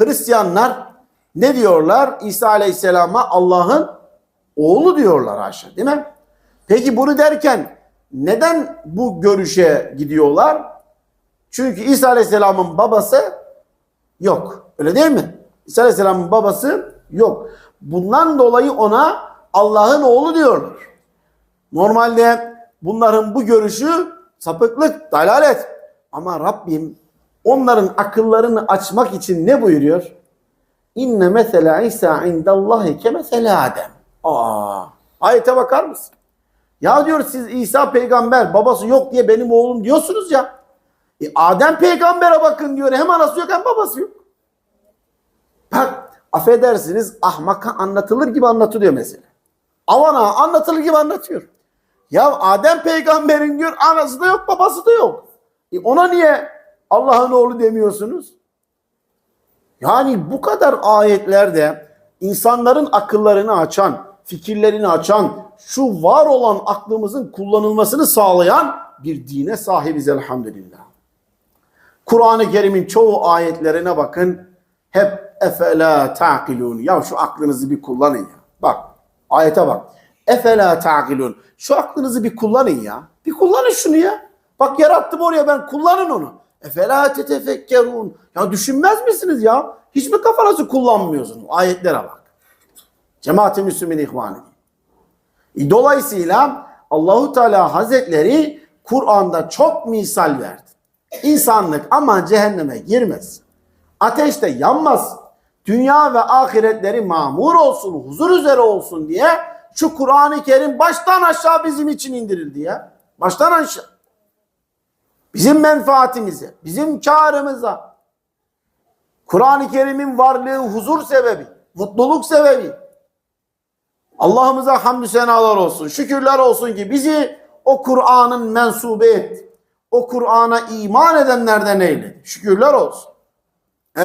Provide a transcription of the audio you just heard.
Hristiyanlar ne diyorlar? İsa Aleyhisselam'a Allah'ın oğlu diyorlar haşa değil mi? Peki bunu derken neden bu görüşe gidiyorlar? Çünkü İsa Aleyhisselam'ın babası yok. Öyle değil mi? İsa Aleyhisselam'ın babası yok. Bundan dolayı ona Allah'ın oğlu diyorlar. Normalde bunların bu görüşü sapıklık, dalalet. Ama Rabbim onların akıllarını açmak için ne buyuruyor? İnne mesela İsa indallahi ke mesela Adem. Aa, ayete bakar mısın? Ya diyor siz İsa peygamber babası yok diye benim oğlum diyorsunuz ya. E, Adem peygambere bakın diyor. Hem anası yok hem babası yok. Bak affedersiniz ahmaka anlatılır gibi anlatılıyor mesela. Avana anlatılır gibi anlatıyor. Ya Adem peygamberin diyor anası da yok babası da yok. E ona niye Allah'ın oğlu demiyorsunuz? Yani bu kadar ayetlerde insanların akıllarını açan, fikirlerini açan, şu var olan aklımızın kullanılmasını sağlayan bir dine sahibiz elhamdülillah. Kur'an-ı Kerim'in çoğu ayetlerine bakın. Hep efela ta'kilun. Ya şu aklınızı bir kullanın ya. Bak ayete bak. Efela ta'kilun. Şu aklınızı bir kullanın ya. Bir kullanın şunu ya. Bak yarattım oraya ben kullanın onu. Efela tetefekkerun. Ya düşünmez misiniz ya? Hiç mi kafanızı kullanmıyorsunuz? Ayetlere bak. Cemaat-i Müslümin ihvanı. E, Dolayısıyla Allahu Teala Hazretleri Kur'an'da çok misal verdi. İnsanlık aman cehenneme girmez. Ateşte yanmaz. Dünya ve ahiretleri mamur olsun, huzur üzere olsun diye şu Kur'an-ı Kerim baştan aşağı bizim için indirildi ya. Baştan aşağı. Bizim menfaatimize, bizim karımıza. Kur'an-ı Kerim'in varlığı huzur sebebi, mutluluk sebebi. Allah'ımıza hamdü senalar olsun, şükürler olsun ki bizi o Kur'an'ın mensubu etti. O Kur'an'a iman edenlerden eyledi. Şükürler olsun.